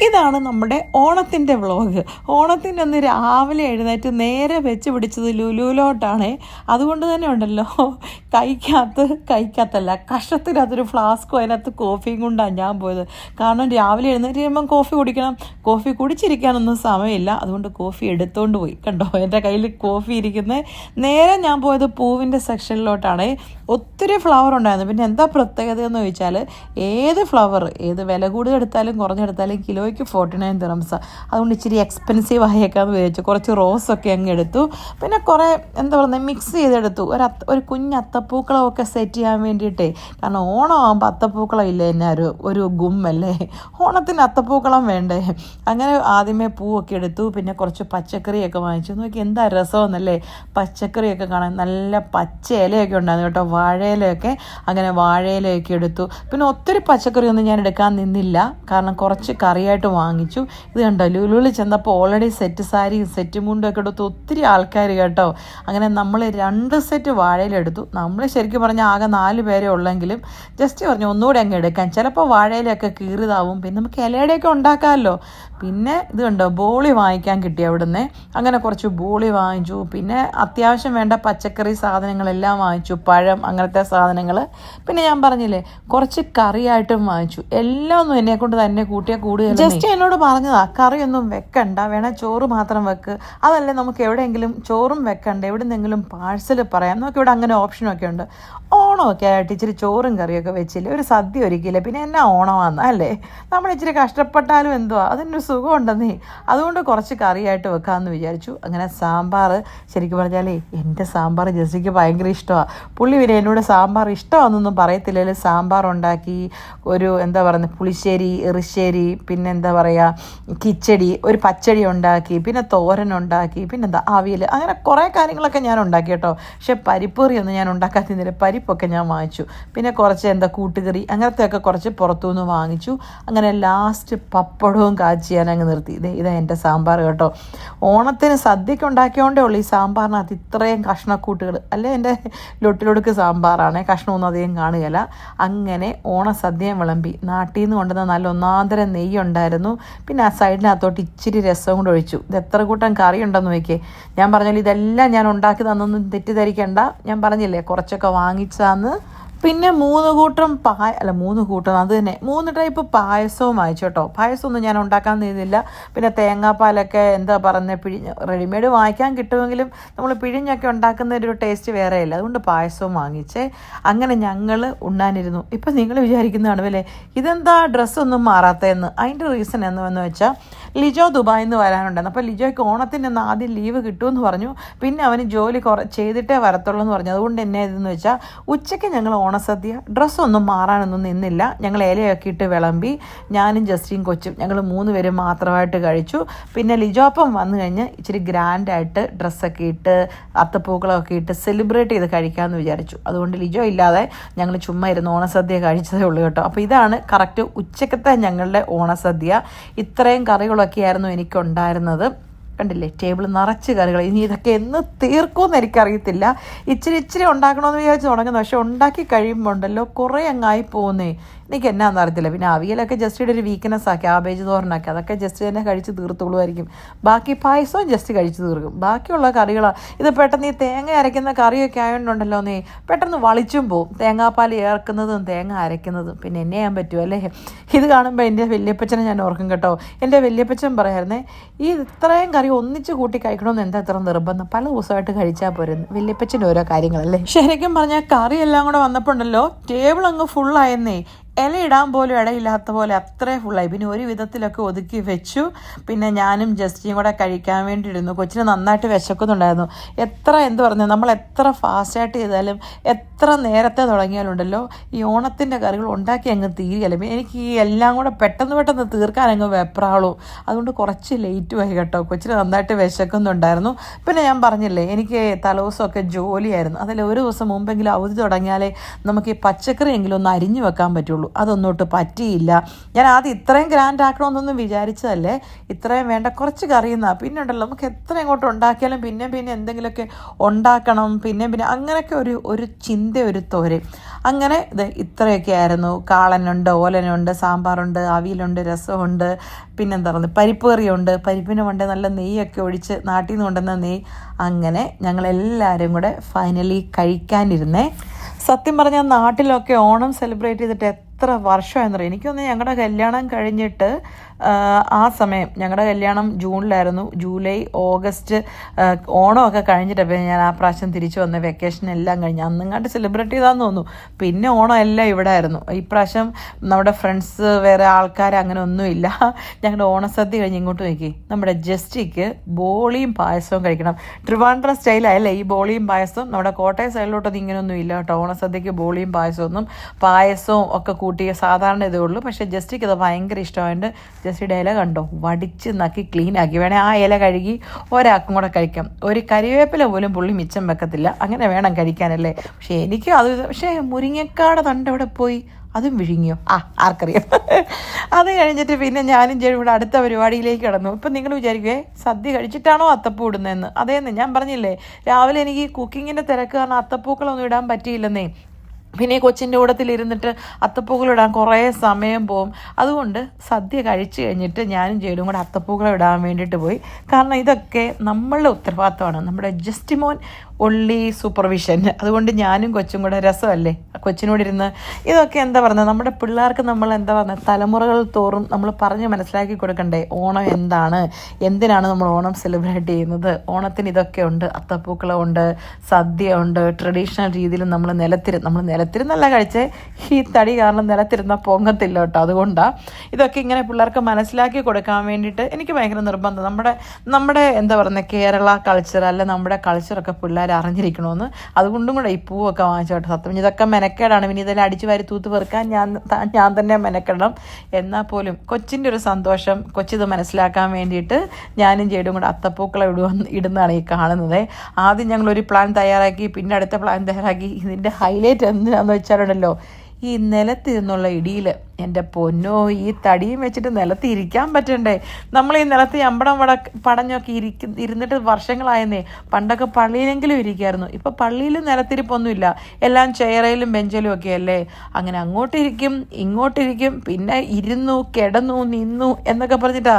ഇതാണ് നമ്മുടെ ഓണത്തിന്റെ വ്ളോഗ്. ഓണത്തിന്റെ ഒന്ന് രാവിലെ എഴുന്നേറ്റ് നേരെ വെച്ച് പിടിച്ചത് ലുലുവിലോട്ടാണ് അതുകൊണ്ട് തന്നെ ഉണ്ടല്ലോ കൈക്കകത്ത് കൈക്കകത്തല്ല കഷത്തിനകത്തൊരു ഫ്ലാസ്കും അതിനകത്ത് കോഫിയും കൊണ്ടാണ് ഞാൻ പോയത്. കാരണം രാവിലെ എഴുന്നേറ്റ് കഴിയുമ്പം കോഫി കുടിക്കണം. കോഫി കുടിച്ചിരിക്കാനൊന്നും സമയമില്ല. അതുകൊണ്ട് കോഫി എടുത്തുകൊണ്ട് പോയി. കണ്ടോ എന്റെ കയ്യിൽ കോഫി ഇരിക്കുന്നത് നേരെ ഞാൻ പോയത് പൂവിന്റെ സെക്ഷനിലോട്ടാണ്. ഒത്തിരി ഫ്ലവർ ഉണ്ടായിരുന്നു. പിന്നെ എന്താ പ്രത്യേകത എന്ന് ചോദിച്ചാൽ ഏത് ഫ്ലവർ ഏത് വില കൂടുതൽ എടുത്താലും കുറഞ്ഞെടുത്താലും കിലോയ്ക്ക് ഫോർട്ടി നയൻ ദിറംസ് അതുകൊണ്ട് ഇച്ചിരി എക്സ്പെൻസീവ് ആയേക്കാന്ന് വിചാരിച്ചു. കുറച്ച് റോസൊക്കെ അങ്ങ് എടുത്തു. പിന്നെ കുറേ എന്താ പറയുന്നത് മിക്സ് ചെയ്തെടുത്തു. ഒരു അത്ത ഒരു കുഞ്ഞ് അത്തപ്പൂക്കളമൊക്കെ സെറ്റ് ചെയ്യാൻ വേണ്ടിയിട്ടേ. കാരണം ഓണം ആകുമ്പോൾ അത്തപ്പൂക്കളം ഇല്ലേ എന്നെ? ഒരു ഒരു ഗുമ്മല്ലേ? ഓണത്തിന് അത്തപ്പൂക്കളം വേണ്ടേ? അങ്ങനെ ആദ്യമേ പൂവൊക്കെ എടുത്തു. പിന്നെ കുറച്ച് പച്ചക്കറിയൊക്കെ വാങ്ങിച്ചു. നോക്കി എന്താ രസമെന്നല്ലേ? പച്ചക്കറിയൊക്കെ കാണാൻ നല്ല പച്ച ഇലയൊക്കെ ഉണ്ടായിരുന്നു കേട്ടോ. വാഴയിലയൊക്കെ അങ്ങനെ വാഴയിലയൊക്കെ എടുത്തു. പിന്നെ ഒത്തിരി പച്ചക്കറിയൊന്നും ഞാൻ എടുക്കാൻ നിന്നില്ല. കാരണം കുറച്ച് കറിയായിട്ട് വാങ്ങിച്ചു. ഇത് കണ്ടോ ലുലുവിൽ ചെന്നപ്പോൾ ഓൾറെഡി സെറ്റ് സാരിയും സെറ്റ് മുണ്ടും ഒക്കെ എടുത്തു ഒത്തിരി ആൾക്കാർ കേട്ടോ. അങ്ങനെ നമ്മൾ രണ്ട് സെറ്റ് വാഴയിലെടുത്തു. നമ്മൾ ശരിക്കും പറഞ്ഞാൽ ആകെ നാല് പേരെ ഉള്ളെങ്കിലും ജസ്റ്റ് പറഞ്ഞു ഒന്നുകൂടെ അങ്ങ് എടുക്കാം. ചിലപ്പോൾ വാഴയിലൊക്കെ കീറിതാവും പിന്നെ നമുക്ക് ഇലയുടെയൊക്കെ ഉണ്ടാക്കാമല്ലോ. പിന്നെ ഇത് കണ്ടോ ബോളി വാങ്ങിക്കാൻ കിട്ടി അവിടുന്ന്. അങ്ങനെ കുറച്ച് ബോളി വാങ്ങിച്ചു. പിന്നെ അത്യാവശ്യം വേണ്ട പച്ചക്കറി സാധനങ്ങളെല്ലാം വാങ്ങിച്ചു. പഴം അങ്ങനത്തെ സാധനങ്ങൾ. പിന്നെ ഞാൻ പറഞ്ഞില്ലേ കുറച്ച് കറിയായിട്ടും വാങ്ങിച്ചു. എല്ലാം ഒന്നും എന്നെ കൊണ്ട് തന്നെ കൂട്ടിയാൽ കൂടുതൽ ജസ്റ്റ് എന്നോട് പറഞ്ഞതാ കറിയൊന്നും വെക്കണ്ട വേണേ ചോറ് മാത്രം വെക്ക്. അതല്ലേ നമുക്ക് എവിടെയെങ്കിലും ചോറും വെക്കണ്ട എവിടെന്നെങ്കിലും പാഴ്സൽ പറയാം. നമുക്ക് ഇവിടെ അങ്ങനെ ഓപ്ഷനൊക്കെ ഉണ്ട്. ഓണമൊക്കെ ആയിട്ട് ഇച്ചിരി ചോറും കറിയൊക്കെ വെച്ചില്ലേ ഒരു സദ്യ ഒരുക്കിയില്ല പിന്നെ എന്നാ ഓണമാന്ന് അല്ലേ? നമ്മൾ ഇച്ചിരി കഷ്ടപ്പെട്ടാലും എന്തുവാ അതിനൊരു സുഖമുണ്ടെന്നേ. അതുകൊണ്ട് കുറച്ച് കറിയായിട്ട് വെക്കാമെന്ന് വിചാരിച്ചു. അങ്ങനെ സാമ്പാർ ശരിക്കും പറഞ്ഞാലേ എന്റെ സാമ്പാർ ജെസ്സിക്ക് ഭയങ്കര ഇഷ്ടമാണ് പുള്ളി പിന്നെ എന്നോട് സാമ്പാർ ഇഷ്ടമാണെന്നൊന്നും പറയത്തില്ലല്ലോ. സാമ്പാർ ഉണ്ടാക്കി ഒരു എന്താ പറയുന്നത് പുളിശ്ശേരി എറിശ്ശേരി പിന്നെ എന്താ പറയുക കിച്ചടി ഒരു പച്ചടി ഉണ്ടാക്കി പിന്നെ തോരൻ ഉണ്ടാക്കി പിന്നെ എന്താ അവിയൽ അങ്ങനെ കുറേ കാര്യങ്ങളൊക്കെ ഞാൻ ഉണ്ടാക്കി കേട്ടോ. പക്ഷേ പരിപ്പേറിയൊന്നും ഞാൻ ഉണ്ടാക്കാത്തതിന് പരിപ്പൊക്കെ ഞാൻ വാങ്ങിച്ചു. പിന്നെ കുറച്ച് എന്താ കൂട്ടുകറി അങ്ങനത്തെ ഒക്കെ കുറച്ച് പുറത്തുനിന്ന് വാങ്ങിച്ചു. അങ്ങനെ ലാസ്റ്റ് പപ്പടവും കാച്ചി ഞാൻ അങ്ങ് നിർത്തി. ഇതേ ഇതാ എന്റെ സാമ്പാർ കേട്ടോ. ഓണത്തിന് സദ്യക്ക് ഉണ്ടാക്കിയോണ്ടേ ഉള്ളൂ ഈ സാമ്പാറിനകത്ത് ഇത്രയും കഷ്ണക്കൂട്ടുകൾ. അല്ലേ എന്റെ ലൊട്ടിലൊടുക്ക് സാമ്പാറാണ് കഷ്ണമൊന്നും അധികം കാണുകയില്ല. അങ്ങനെ ഓണസദ്യയും വിളമ്പി. നാട്ടിൽ നിന്ന് കൊണ്ടുവന്ന നല്ല ഒന്നാന്തരം നെയ്യ് ഉണ്ടായിരുന്നു. പിന്നെ ആ സൈഡിനകത്തോട്ട് ഇച്ചിരി രസം കൂടെ ഒഴിച്ചു. ഇത് എത്ര കൂട്ടം കറി ഉണ്ടെന്ന് നോക്കിയേ. ഞാൻ പറഞ്ഞാൽ ഇതെല്ലാം ഞാൻ ഉണ്ടാക്കി തന്നൊന്നും തെറ്റിദ്ധരിക്കണ്ട. ഞാൻ പറഞ്ഞില്ലേ കുറച്ചൊക്കെ വാങ്ങിച്ചാന്ന് പിന്നെ മൂന്ന് കൂട്ടം പായ അല്ല മൂന്ന് കൂട്ടം അത് തന്നെ. മൂന്ന് ടൈപ്പ് പായസവും വാങ്ങിച്ചു കേട്ടോ. പായസമൊന്നും ഞാൻ ഉണ്ടാക്കാൻ നിന്നില്ല. പിന്നെ തേങ്ങാപ്പാലൊക്കെ എന്താ പറയുന്നത് പിഴിഞ്ഞ് റെഡിമെയ്ഡ് വാങ്ങിക്കാൻ കിട്ടുമെങ്കിലും നമ്മൾ പിഴിഞ്ഞൊക്കെ ഉണ്ടാക്കുന്ന ഒരു ടേസ്റ്റ് വേറെയല്ല. അതുകൊണ്ട് പായസവും വാങ്ങിച്ചേ. അങ്ങനെ ഞങ്ങൾ ഉണ്ണാനിരുന്നു. ഇപ്പം നിങ്ങൾ വിചാരിക്കുന്നതാണ് അല്ലേ? ഇതെന്താ ഡ്രസ്സൊന്നും മാറാത്തതെന്ന്? അതിന്റെ റീസൺ എന്ന് വെച്ചാൽ ലിജോ ദുബായിൽ നിന്ന് വരാനുണ്ടായിരുന്നു. അപ്പോൾ ലിജോയ്ക്ക് ഓണത്തിന് ഒന്ന് ആദ്യം ലീവ് കിട്ടുമെന്ന് പറഞ്ഞു. പിന്നെ അവന് ജോലി കുറ ചെയ്തിട്ടേ വരത്തുള്ളൂ എന്ന് പറഞ്ഞു. അതുകൊണ്ട് എന്നെ ഇതെന്ന് വെച്ചാൽ ഉച്ചയ്ക്ക് ഞങ്ങൾ ഓണസദ്യ ഡ്രസ്സൊന്നും മാറാനൊന്നും നിന്നില്ല. ഞങ്ങൾ ഇലയൊക്കെ ഇട്ട് വിളമ്പി ഞാനും ജസ്റ്റിയും കൊച്ചും ഞങ്ങൾ മൂന്ന് പേരും മാത്രമായിട്ട് കഴിച്ചു. പിന്നെ ലിജോപ്പം വന്നു കഴിഞ്ഞ് ഇച്ചിരി ഗ്രാൻഡായിട്ട് ഡ്രസ്സൊക്കെ ഇട്ട് അത്തപ്പൂക്കളമൊക്കെ ഇട്ട് സെലിബ്രേറ്റ് ചെയ്ത് കഴിക്കാമെന്ന് വിചാരിച്ചു. അതുകൊണ്ട് ലിജോ ഇല്ലാതെ ഞങ്ങൾ ചുമ്മാ ഇരുന്ന് ഓണസദ്യ കഴിച്ചതേ ഉള്ളൂ കേട്ടോ. അപ്പോൾ ഇതാണ് കറക്റ്റ് ഉച്ചക്കത്തെ ഞങ്ങളുടെ ഓണസദ്യ. ഇത്രയും കറികളൊക്കെ ആയിരുന്നു എനിക്കുണ്ടായിരുന്നത്. കണ്ടില്ലേ? ടേബിൾ നിറച്ച് കറികൾ ഇനി ഇതൊക്കെ എന്ന് തീർക്കുമെന്ന് എനിക്കറിയത്തില്ല. ഇച്ചിരി ഇച്ചിരി ഉണ്ടാക്കണമെന്ന് വിചാരിച്ച് തുടങ്ങുന്നു. പക്ഷെ ഉണ്ടാക്കി കഴിയുമ്പോൾ ഉണ്ടല്ലോ കുറേ അങ്ങായി പോകുന്നേ എനിക്ക് എന്നാന്ന് അറിയത്തില്ല. പിന്നെ അവിയലൊക്കെ ജസ്റ്റിയുടെ ഒരു വീക്ക്നെസ് ആക്കി ആബേജ് തോരനാക്കി. അതൊക്കെ ജസ്റ്റ് തന്നെ കഴിച്ച് തീർത്തോളുമായിരിക്കും. ബാക്കി പായസവും ജസ്റ്റ് കഴിച്ച് തീർക്കും. ബാക്കിയുള്ള കറികളാണ് ഇത് പെട്ടെന്ന് ഈ തേങ്ങ അരയ്ക്കുന്ന കറിയൊക്കെ ആയതുകൊണ്ടുണ്ടല്ലോ നീ. പെട്ടെന്ന് വളിച്ചും പോവും. തേങ്ങാപ്പാൽ ഏർക്കുന്നതും തേങ്ങ അരയ്ക്കുന്നതും. പിന്നെ എന്നെ ചെയ്യാൻ പറ്റുമോ അല്ലേ? ഇത് കാണുമ്പോൾ എന്റെ വല്യപ്പച്ചനെ ഞാൻ ഓർക്കും കേട്ടോ. എന്റെ വല്യപ്പച്ചൻ പറയായിരുന്നേ ഈ ഇത്രയും കറി ഒന്നിച്ച് കൂട്ടി കഴിക്കണമെന്ന് എന്താ ഇത്ര നിർബന്ധം? പല ദിവസമായിട്ട് കഴിച്ചാൽ പോരുന്നു വല്യപ്പച്ചന്റെ ഓരോ കാര്യങ്ങളല്ലേ? ശരിക്കും പറഞ്ഞാൽ കറി എല്ലാം കൂടെ വന്നപ്പോൾ ഉണ്ടല്ലോ ടേബിൾ അങ്ങ് ഫുള്ളായെന്നേ ഇല ഇടാൻ പോലും ഇടയില്ലാത്ത പോലെ അത്രേ ഫുള്ളായി പിന്നെ ഒരു വിധത്തിലൊക്കെ ഒതുക്കി വെച്ചു. പിന്നെ ഞാനും ജസ്റ്റിയും കൂടെ കഴിക്കാൻ വേണ്ടി ഇരുന്നു കൊച്ചിന് നന്നായിട്ട് വിശക്കുന്നുണ്ടായിരുന്നു. എത്ര എന്ത് പറഞ്ഞു നമ്മൾ എത്ര ഫാസ്റ്റായിട്ട് ചെയ്താലും എത്ര നേരത്തെ തുടങ്ങിയാലുണ്ടല്ലോ ഈ ഓണത്തിന്റെ കറികൾ ഉണ്ടാക്കി അങ്ങ് തീരുകയല്ല. എനിക്ക് ഈ എല്ലാം കൂടെ പെട്ടെന്ന് പെട്ടെന്ന് തീർക്കാൻ അങ്ങ് വെപ്രാളൂ. അതുകൊണ്ട് കുറച്ച് ലേറ്റ് ആയി കേട്ടോ. കൊച്ചിന് നന്നായിട്ട് വിശക്കുന്നുണ്ടായിരുന്നു. പിന്നെ ഞാൻ പറഞ്ഞില്ലേ എനിക്ക് തലോസമൊക്കെ ജോലിയായിരുന്നു. അതിൽ ഒരു ദിവസം മുമ്പെങ്കിലും അവധി തുടങ്ങിയാലേ നമുക്ക് ഈ പച്ചക്കറിയെങ്കിലും ഒന്ന് അരിഞ്ഞു വെക്കാൻ പറ്റുള്ളൂ. ഉള്ളൂ. അതൊന്നോട്ട് പറ്റിയില്ല. ഞാൻ ആദ്യം ഇത്രയും ഗ്രാൻഡ് ആക്കണമെന്നൊന്നും വിചാരിച്ചതല്ലേ? ഇത്രയും വേണ്ട കുറച്ച് കറിയുന്ന. പിന്നെ ഉണ്ടല്ലോ നമുക്ക് എത്ര ഇങ്ങോട്ട് ഉണ്ടാക്കിയാലും പിന്നെ പിന്നെ എന്തെങ്കിലുമൊക്കെ ഉണ്ടാക്കണം. പിന്നെ പിന്നെ അങ്ങനെയൊക്കെ ഒരു ഒരു ചിന്ത ഒരു തോര്. അങ്ങനെ ഇത് ഇത്രയൊക്കെ ആയിരുന്നു. കാളനുണ്ട് ഓലനുണ്ട് സാമ്പാറുണ്ട് അവിയലുണ്ട് രസമുണ്ട്. പിന്നെന്താ പറയുന്നത് പരിപ്പ് കറിയുണ്ട്. പരിപ്പിന് കൊണ്ട് നല്ല നെയ്യൊക്കെ ഒഴിച്ച് നാട്ടിൽ നിന്ന് കൊണ്ടുവന്ന നെയ്യ്. അങ്ങനെ ഞങ്ങളെല്ലാവരും കൂടെ ഫൈനലി കഴിക്കാനിരുന്നേ. സത്യം പറഞ്ഞാൽ നാട്ടിലൊക്കെ ഓണം സെലിബ്രേറ്റ് ചെയ്തിട്ട് എത്ര വർഷമായെന്നറിയാം? എനിക്കൊന്ന് ഞങ്ങളുടെ കല്യാണം കഴിഞ്ഞിട്ട് ആ, സമയം ഞങ്ങളുടെ കല്യാണം ജൂണിലായിരുന്നു. ജൂലൈ ഓഗസ്റ്റ് ഓണമൊക്കെ കഴിഞ്ഞിട്ടപ്പോൾ ഞാൻ ആ പ്രാവശ്യം തിരിച്ചു വന്ന് വെക്കേഷൻ എല്ലാം കഴിഞ്ഞ്. അന്നങ്ങാണ്ട് സെലിബ്രേറ്റ് ചെയ്താന്ന് തോന്നുന്നു. പിന്നെ ഓണം എല്ലാം ഇവിടെ ആയിരുന്നു ഇപ്രാവശ്യം നമ്മുടെ ഫ്രണ്ട്സ് വേറെ ആൾക്കാർ അങ്ങനെ ഒന്നുമില്ല. ഞങ്ങളുടെ ഓണസദ്യ കഴിഞ്ഞ് ഇങ്ങോട്ട് നോക്കി നമ്മുടെ ജസ്റ്റിക്ക് ബോളിയും പായസവും കഴിക്കണം. ട്രിവാൻഡ്ര സ്റ്റൈലായല്ലേ ഈ ബോളിയും പായസവും? നമ്മുടെ കോട്ടയം സൈഡിലോട്ടൊന്നും ഇങ്ങനെയൊന്നും ഇല്ല കേട്ടോ. ഓണസദ്യക്ക് ബോളിയും പായസവും ഒന്നും പായസവും ഒക്കെ കൂട്ടിയ സാധാരണ ഇതേ ഉള്ളൂ. പക്ഷേ ജസ്റ്റിക്ക് ഇത് ഭയങ്കര ഇഷ്ടമായിട്ട് ജസ്റ്റിയുടെ ഇല കണ്ടോ? വടിച്ച് നക്കി ക്ലീൻ ആക്കി. വേണേൽ ആ ഇല കഴുകി ഒരാൾക്കും കൂടെ കഴിക്കാം. ഒരു കരിവേപ്പില പോലും പുള്ളി മിച്ചം വെക്കത്തില്ല. അങ്ങനെ വേണം കഴിക്കാനല്ലേ? പക്ഷേ എനിക്ക് അത് പക്ഷേ മുരിങ്ങക്കാട് തണ്ട് അവിടെ പോയി? അതും വിഴുങ്ങിയോ? ആ ആർക്കറിയാം. അത് കഴിഞ്ഞിട്ട് പിന്നെ ഞാനും ഇവിടെ അടുത്ത പരിപാടിയിലേക്ക് കടന്നു. ഇപ്പം നിങ്ങൾ വിചാരിക്കുവേ സദ്യ കഴിച്ചിട്ടാണോ അത്തപ്പൂ ഇടുന്നതെന്ന്? അതേന്ന് ഞാൻ പറഞ്ഞില്ലേ രാവിലെ എനിക്ക് കുക്കിങ്ങിന്റെ തിരക്ക് കാരണം അത്തപ്പൂക്കളൊന്നും ഇടാൻ പറ്റിയില്ലെന്നേ. പിന്നെ ഈ കൊച്ചിന്റെ കൂടത്തിൽ ഇരുന്നിട്ട് അത്തപ്പൂക്കളം ഇടാൻ കുറേ സമയം പോവും. അതുകൊണ്ട് സദ്യ കഴിച്ചു കഴിഞ്ഞിട്ട് ഞാനും ജയിലും കൂടെ അത്തപ്പൂക്കളം ഇടാൻ വേണ്ടിയിട്ട് പോയി. കാരണം ഇതൊക്കെ നമ്മളുടെ ഉത്തരവാദിത്തമാണ് നമ്മുടെ ജസ്റ്റിമോൻ ഒള്ളി സൂപ്പർവിഷൻ അതുകൊണ്ട് ഞാനും കൊച്ചും കൂടെ രസമല്ലേ? കൊച്ചിനോട് ഇരുന്ന് ഇതൊക്കെ എന്താ പറയുന്നത് നമ്മുടെ പിള്ളേർക്ക് നമ്മൾ എന്താ പറയുന്നത് തലമുറകൾ തോറും നമ്മൾ പറഞ്ഞ് മനസ്സിലാക്കി കൊടുക്കണ്ടേ? ഓണം എന്താണ്? എന്തിനാണ് നമ്മൾ ഓണം സെലിബ്രേറ്റ് ചെയ്യുന്നത്? ഓണത്തിന് ഇതൊക്കെ ഉണ്ട് അത്തപ്പൂക്കളം ഉണ്ട് സദ്യ ഉണ്ട് ട്രഡീഷണൽ രീതിയിൽ നമ്മൾ നിലത്തിരു നമ്മൾ നിലത്തിരുന്നല്ല കഴിച്ചേ ഈ തടി കാരണം നിലത്തിരുന്ന പൊങ്ങത്തില്ല കേട്ടോ. അതുകൊണ്ടാണ് ഇതൊക്കെ ഇങ്ങനെ പിള്ളേർക്ക് മനസ്സിലാക്കി കൊടുക്കാൻ വേണ്ടിയിട്ട് എനിക്ക് ഭയങ്കര നിർബന്ധം. നമ്മുടെ നമ്മുടെ എന്താ പറയുന്നത് കേരള കൾച്ചർ അല്ല നമ്മുടെ കൾച്ചറൊക്കെ പിള്ളേർ അറിഞ്ഞിരിക്കണമെന്ന് അതുകൊണ്ടും കൂടെ ഈ പൂവൊക്കെ വാങ്ങിച്ചോട്ടെ സത്യം. ഇതൊക്കെ മെനക്കേടാണ്. പിന്നെ ഇതെല്ലാം അടിച്ചു വാരി തൂത്ത് പെറുക്കാൻ ഞാൻ ഞാൻ തന്നെ മെനക്കെടണം. എന്നാൽ പോലും കൊച്ചിന്റെ ഒരു സന്തോഷം കൊച്ചിത് മനസ്സിലാക്കാൻ വേണ്ടിയിട്ട് ഞാനും ചേടും കൂടെ അത്തപ്പൂക്കളെ ഇടുക ഇടുന്നതാണ് ഈ കാണുന്നത്. ആദ്യം ഞങ്ങൾ ഒരു പ്ലാൻ തയ്യാറാക്കി പിന്നെ അടുത്ത പ്ലാൻ തയ്യാറാക്കി. ഇതിന്റെ ഹൈലൈറ്റ് എന്തിനാണെന്ന് വെച്ചാലുണ്ടല്ലോ ഈ നിലത്തിരുന്നുള്ള ഇടിയിൽ എന്റെ പൊന്നോ ഈ തടിയും വെച്ചിട്ട് നിലത്ത് ഇരിക്കാൻ പറ്റണ്ടേ നമ്മൾ ഈ നിലത്ത് അമ്പടം വട പടഞ്ഞൊക്കെ ഇരിക്ക ഇരുന്നിട്ട് വർഷങ്ങളായെന്നേ. പണ്ടൊക്കെ പള്ളിയിലെങ്കിലും ഇരിക്കുമായിരുന്നു ഇപ്പോൾ പള്ളിയിൽ നിലത്തിരിപ്പൊന്നുമില്ല. എല്ലാം ചെയറയിലും ബെഞ്ചിലും ഒക്കെ അല്ലേ? അങ്ങനെ അങ്ങോട്ടിരിക്കും ഇങ്ങോട്ടിരിക്കും പിന്നെ ഇരുന്നു കിടന്നു നിന്നു എന്നൊക്കെ പറഞ്ഞിട്ടാ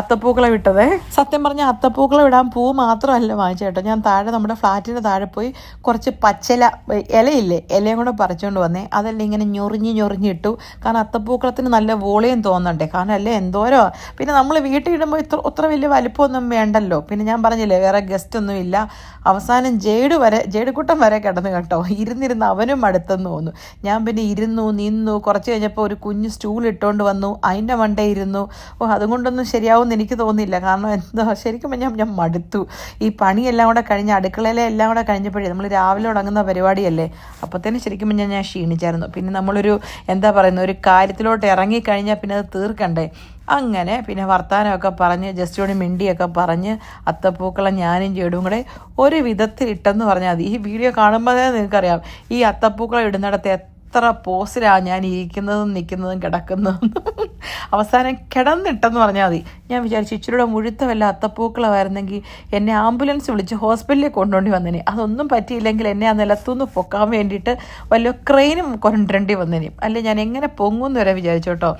അത്തപ്പൂക്കളം ഇട്ടതേ സത്യം പറഞ്ഞാൽ അത്തപ്പൂക്കളം ഇടാൻ പൂ മാത്രമല്ല വാങ്ങിച്ച കേട്ടോ. ഞാൻ താഴെ നമ്മുടെ ഫ്ലാറ്റിന്റെ താഴെ പോയി കുറച്ച് പച്ചില ഇലയില്ലേ? ഇലയും കൂടെ പറിച്ചുകൊണ്ട് വന്നേ. അതെല്ലാം ഇങ്ങനെ ഞൊറിഞ്ഞ് ഞൊറിഞ്ഞ് ഇട്ടു. കാരണം അത്തപ്പൂക്കളത്തിന് നല്ല വോളിയം തോന്നണ്ടേ? കാരണം അല്ലേ എന്തോരോ? പിന്നെ നമ്മൾ വീട്ടിൽ ഇടുമ്പോൾ ഇത്ര അത്ര വലിയ വലിപ്പമൊന്നും വേണ്ടല്ലോ. പിന്നെ ഞാൻ പറഞ്ഞില്ലേ വേറെ ഗസ്റ്റ് ഒന്നും ഇല്ല. അവസാനം ജേഡ് വരെ ജേഡുക്കുട്ടം വരെ കിടന്നു കേട്ടോ. ഇരുന്നിരുന്ന് അവനും അടുത്തെന്ന് തോന്നുന്നു. ഞാൻ പിന്നെ ഇരുന്നു നിന്നു. കുറച്ച് കഴിഞ്ഞപ്പോൾ ഒരു കുഞ്ഞ് സ്റ്റൂൾ ഇട്ടുകൊണ്ട് വന്നു. അതിന്റെ മണ്ടേ ഇരുന്നു. ഓ അതുകൊണ്ടൊന്നും ശരിയാവുമെന്ന് എനിക്ക് തോന്നിയില്ല കാരണം എന്താ ശരിക്കും ഞാൻ ഞാൻ മടുത്തു. ഈ പണിയെല്ലാം കൂടെ കഴിഞ്ഞ് അടുക്കളയിലെ എല്ലാം കൂടെ കഴിഞ്ഞപ്പോഴേ നമ്മൾ രാവിലെ തുടങ്ങുന്ന പരിപാടിയല്ലേ? അപ്പോഴത്തേനും ശരിക്കും ഞാൻ ഞാൻ ക്ഷീണിച്ചായിരുന്നു. പിന്നെ നമ്മളൊരു എന്താ പറയുന്നത് ഒരു കാര്യത്തിലോട്ട് ഇറങ്ങിക്കഴിഞ്ഞാൽ പിന്നെ അത് തീർക്കണ്ടേ? അങ്ങനെ പിന്നെ വർത്താനമൊക്കെ പറഞ്ഞ് ജസ്റ്റ് മിണ്ടിയൊക്കെ പറഞ്ഞ് അത്തപ്പൂക്കളം ഞാനും ചേടും കൂടെ ഒരു വിധത്തിൽ ഇട്ടെന്ന് പറഞ്ഞാൽ മതി. ഈ വീഡിയോ കാണുമ്പോൾ നിങ്ങൾക്കറിയാം. ഈ അത്തപ്പൂക്കളം ഇടുന്നിടത്ത് എത്ര പോസിലാണ് ഞാൻ ഇരിക്കുന്നതും നിൽക്കുന്നതും കിടക്കുന്നതും. അവസാനം കിടന്നിട്ടെന്ന് പറഞ്ഞാൽ മതി. ഞാൻ വിചാരിച്ചു ഇച്ചിരിയുടെ മുഴുത്ത വല്ല അത്തപ്പൂക്കളമായിരുന്നെങ്കിൽ എന്നെ ആംബുലൻസ് വിളിച്ച് ഹോസ്പിറ്റലിൽ കൊണ്ടുപോയി വന്നേനെ. അതൊന്നും പറ്റിയില്ലെങ്കിൽ എന്നെ ആ നിലത്തുനിന്ന് പൊക്കാൻ വേണ്ടിയിട്ട് വല്ല ക്രെയിനും കൊണ്ടുവരേണ്ടി വന്നേനെ. അല്ലെ ഞാൻ എങ്ങനെ പൊങ്ങുമെന്ന് വരെ വിചാരിച്ചു കേട്ടോ.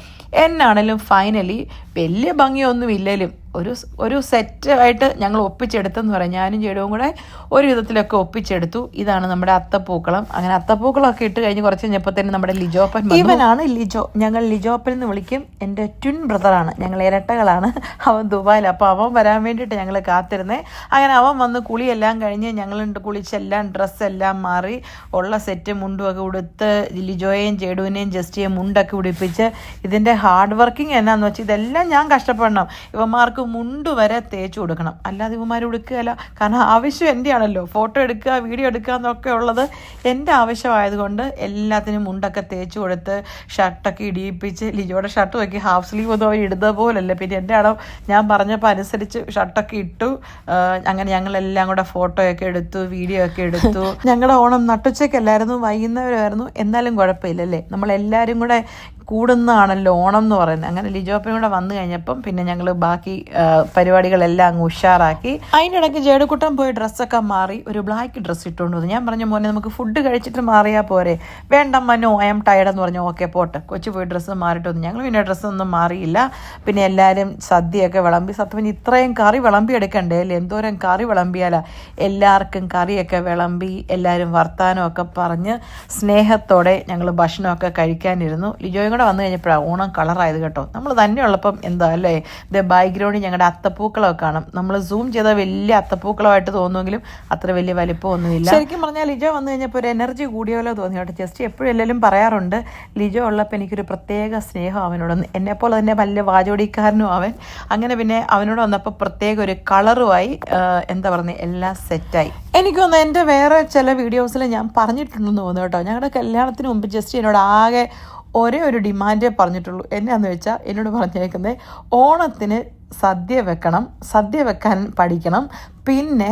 എന്നാണേലും ഫൈനലി വലിയ ഭംഗിയൊന്നും ഇല്ലേലും ഒരു ഒരു സെറ്റ് ആയിട്ട് ഞങ്ങൾ ഒപ്പിച്ചെടുത്തെന്ന് പറയാം. ഞാനും ചേടവും കൂടെ ഒരു വിധത്തിലൊക്കെ ഒപ്പിച്ചെടുത്തു. ഇതാണ് നമ്മുടെ അത്തപ്പൂക്കളം. അങ്ങനെ അത്തപ്പൂക്കളമൊക്കെ ഇട്ട് കഴിഞ്ഞ് കുറച്ച് കഴിഞ്ഞപ്പോൾ തന്നെ നമ്മുടെ ലിജോപ്പൻ. ഇവനാണ് ലിജോ. ഞങ്ങൾ ലിജോപ്പൻ എന്ന് വിളിക്കും. എന്റെ ട്വിൻ ബ്രദറാണ് ഞങ്ങൾ ഇരട്ടകളാണ്. അവൻ ദുബായിൽ അപ്പോൾ അവൻ വരാൻ വേണ്ടിയിട്ട് ഞങ്ങൾ കാത്തിരുന്നേ. അങ്ങനെ അവൻ വന്ന് കുളിയെല്ലാം കഴിഞ്ഞ് ഞങ്ങൾ കുളിച്ചെല്ലാം ഡ്രസ്സെല്ലാം മാറി ഉള്ള സെറ്റ് മുണ്ടുമൊക്കെ ഉടുത്ത് ലിജോയെയും ചേടുവിനെയും ജസ്റ്റിയെ മുണ്ടൊക്കെ ഉടുപ്പിച്ച് ഇതിന്റെ ഹാർഡ് വർക്കിംഗ് എന്നാന്ന് വെച്ചാൽ ഇതെല്ലാം ഞാൻ കഷ്ടപ്പെടണം. ഇവന്മാർക്ക് മുണ്ട് വരെ തേച്ച് കൊടുക്കണം. അല്ലാതെ ഇവന്മാർ ഉടുക്കുകയല്ല. കാരണം ആവശ്യം എന്റെ ആണല്ലോ ഫോട്ടോ എടുക്കുക വീഡിയോ എടുക്കുക എന്നൊക്കെ ഉള്ളത് എന്റെ ആവശ്യമായതുകൊണ്ട് എല്ലാത്തിനും മുണ്ടൊക്കെ തേച്ച് കൊടുത്ത് ഷർട്ടൊക്കെ ഇടിയിപ്പിച്ച് ലിജോയുടെ ഷർട്ട് നോക്കി ഹാഫ് സ്ലീവ് ഒന്നും അവർ ഇടുന്ന പോലല്ലേ. പിന്നെ എന്റെ ആണോ ഞാൻ പറഞ്ഞപ്പോൾ അനുസരിച്ച് ഷർട്ടൊക്കെ ഇട്ടു. അങ്ങനെ ഞങ്ങളെല്ലാം കൂടെ ഫോട്ടോയൊക്കെ എടുത്തു വീഡിയോ ഒക്കെ എടുത്തു. ഞങ്ങളുടെ ഓണം നട്ടുച്ചയ്ക്കല്ലായിരുന്നു വൈകുന്നേരമായിരുന്നു. എന്നാലും കുഴപ്പമില്ലല്ലേ? നമ്മളെല്ലാവരും കൂടെ കൂടുന്നതാണല്ലോ ഓണം എന്ന് പറയുന്നത്. അങ്ങനെ ലിജോപ്പനും കൂടെ വന്നു കഴിഞ്ഞപ്പം പിന്നെ ഞങ്ങൾ ബാക്കി പരിപാടികളെല്ലാം അങ്ങ് ഉഷാറാക്കി. അതിനിടയ്ക്ക് ജേടുക്കുട്ടൻ പോയി ഡ്രസ്സൊക്കെ മാറി ഒരു ബ്ലാക്ക് ഡ്രസ്സ് ഇട്ടുകൊണ്ട് വന്നു. ഞാൻ പറഞ്ഞു മോനെ നമുക്ക് ഫുഡ് കഴിച്ചിട്ട് മാറിയാൽ പോരെ. വേണ്ട മനോ ഐ എം ടയർഡ് എന്ന് പറഞ്ഞു. ഓക്കെ പോട്ടെ. കൊച്ചു പോയി ഡ്രസ്സ് മാറിയിട്ട് വന്നു. ഞങ്ങൾ പിന്നെ ഡ്രസ്സൊന്നും മാറിയില്ല. പിന്നെ എല്ലാവരും സദ്യയൊക്കെ വിളമ്പി സത്യം ഇത്രയും കറി വിളമ്പി എടുക്കണ്ടേ അല്ലേ? എന്തോരം കറി വിളമ്പിയാലാ. എല്ലാവർക്കും കറിയൊക്കെ വിളമ്പി എല്ലാവരും വർത്താനമൊക്കെ പറഞ്ഞ് സ്നേഹത്തോടെ ഞങ്ങൾ ഭക്ഷണമൊക്കെ കഴിക്കാനിരുന്നു. ലിജോയും കൂടെ വന്നു കഴിഞ്ഞപ്പോഴാണ് ഓണം കളറായത് കേട്ടോ. നമ്മൾ തന്നെ തന്നെയുള്ളപ്പം എന്താ അല്ലേ? ഇത് ബാക്ക്ഗ്രൗണ്ടിൽ ഞങ്ങളുടെ അത്തപ്പൂക്കളമൊക്കെ കാണും. നമ്മൾ സൂം ചെയ്താൽ വലിയ അത്തപ്പൂക്കളമായിട്ട് തോന്നുമെങ്കിലും അത്ര വലിയ വലിപ്പമൊന്നുമില്ല. ശരിക്കും പറഞ്ഞാൽ ലിജോ വന്നു കഴിഞ്ഞപ്പോൾ ഒരു എനർജി കൂടിയ പോലെ തോന്നി കേട്ടോ. ജസ്റ്റ് എപ്പോഴും എല്ലാവരും പറയാറുണ്ട് ലിജോ ഉള്ളപ്പോൾ എനിക്കൊരു പ്രത്യേക സ്നേഹം അവനോട് എന്നെപ്പോലെ തന്നെ വലിയ വാചോടിക്കാരനും അവൻ. അങ്ങനെ പിന്നെ അവനോട് വന്നപ്പോൾ പ്രത്യേക ഒരു കളറുമായി എന്താ പറയുന്നത് എല്ലാം സെറ്റായി. എനിക്ക് തോന്നുന്നു എന്റെ വേറെ ചില വീഡിയോസിൽ ഞാൻ പറഞ്ഞിട്ടുണ്ടെന്ന് തോന്നുന്നു കേട്ടോ. ഞങ്ങളുടെ കല്യാണത്തിന് മുമ്പ് ജസ്റ്റ് എന്നോട് ആകെ ഒരേ ഒരു ഡിമാൻഡേ പറഞ്ഞിട്ടുള്ളൂ. എന്നാന്ന് വെച്ചാൽ എന്നോട് പറഞ്ഞേക്കുന്നത് ഓണത്തിന് സദ്യ വെക്കണം സദ്യ വെക്കാൻ പഠിക്കണം. പിന്നെ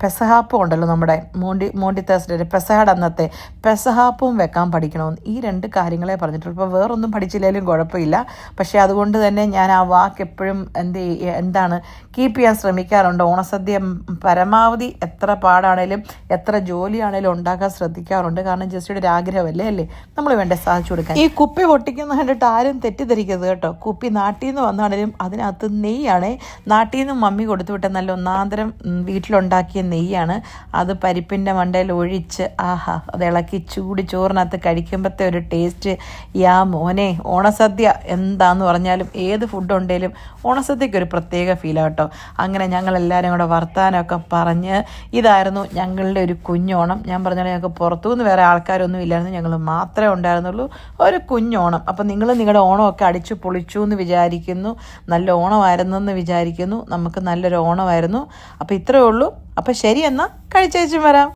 പെസഹാപ്പും ഉണ്ടല്ലോ നമ്മുടെ മോണ്ടി മോണ്ടി തേഴ്സ്ഡേ പെസഹാട് അന്നത്തെ പെസഹാപ്പും വെക്കാൻ പഠിക്കണമെന്ന് ഈ രണ്ട് കാര്യങ്ങളെ പറഞ്ഞിട്ടുള്ളൂ. ഇപ്പോൾ വേറൊന്നും പഠിച്ചില്ലെങ്കിലും കുഴപ്പമില്ല. പക്ഷേ അതുകൊണ്ട് തന്നെ ഞാൻ ആ വാക്ക് എപ്പോഴും എന്ത് എന്താണ് കീപ്പ് ചെയ്യാൻ ശ്രമിക്കാറുണ്ട്. ഓണസദ്യ പരമാവധി എത്ര പാടാണേലും എത്ര ജോലിയാണേലും ഉണ്ടാക്കാൻ ശ്രദ്ധിക്കാറുണ്ട്. കാരണം ജസ്റ്റിയുടെ ഒരു ആഗ്രഹമല്ലേ അല്ലേ? നമ്മൾ വേണ്ട സാധിച്ചു കൊടുക്കാൻ. ഈ കുപ്പി പൊട്ടിക്കുന്ന കണ്ടിട്ട് ആരും തെറ്റിദ്ധരിക്കരുത് കേട്ടോ. കുപ്പി നാട്ടിൽ നിന്ന് വന്നാണേലും അതിനകത്ത് നെയ്യാണേ. നാട്ടിൽ നിന്ന് മമ്മി കൊടുത്തു വിട്ട നല്ല ഒന്നാന്തരം വീട്ടിലുണ്ടാക്കിയ നെയ്യാണ്. അത് പരിപ്പിന്റെ മണ്ടയിൽ ഒഴിച്ച് ആഹാ അത് ഇളക്കി ചൂട് ചോറിനകത്ത് കഴിക്കുമ്പോഴത്തെ ഒരു ടേസ്റ്റ്. യാ മോനെ ഓണസദ്യ എന്താന്ന് പറഞ്ഞാലും ഏത് ഫുഡ് ഉണ്ടെങ്കിലും ഓണസദ്യക്ക് ഒരു പ്രത്യേക ഫീലാണ് കേട്ടോ. അങ്ങനെ ഞങ്ങളെല്ലാവരും കൂടെ വർത്താനമൊക്കെ പറഞ്ഞ് ഇതായിരുന്നു ഞങ്ങളുടെ ഒരു കുഞ്ഞോണം. ഞാൻ പറഞ്ഞാൽ ഞങ്ങൾക്ക് പുറത്തുനിന്ന് വേറെ ആൾക്കാരൊന്നും ഇല്ലായിരുന്നു. ഞങ്ങൾ മാത്രമേ ഉണ്ടായിരുന്നുള്ളൂ. ഒരു കുഞ്ഞോണം. അപ്പം നിങ്ങൾ നിങ്ങളുടെ ഓണമൊക്കെ അടിച്ചു പൊളിച്ചു എന്ന് വിചാരിക്കുന്നു. നല്ല ഓണമായിരുന്നെന്ന് വിചാരിക്കുന്നു. നമുക്ക് നല്ലൊരു ഓണമായിരുന്നു. അപ്പോൾ ഇത്രയേ ഉള്ളൂ. അപ്പോൾ ശരി എന്നാൽ കഴിച്ചേച്ചും വരാം.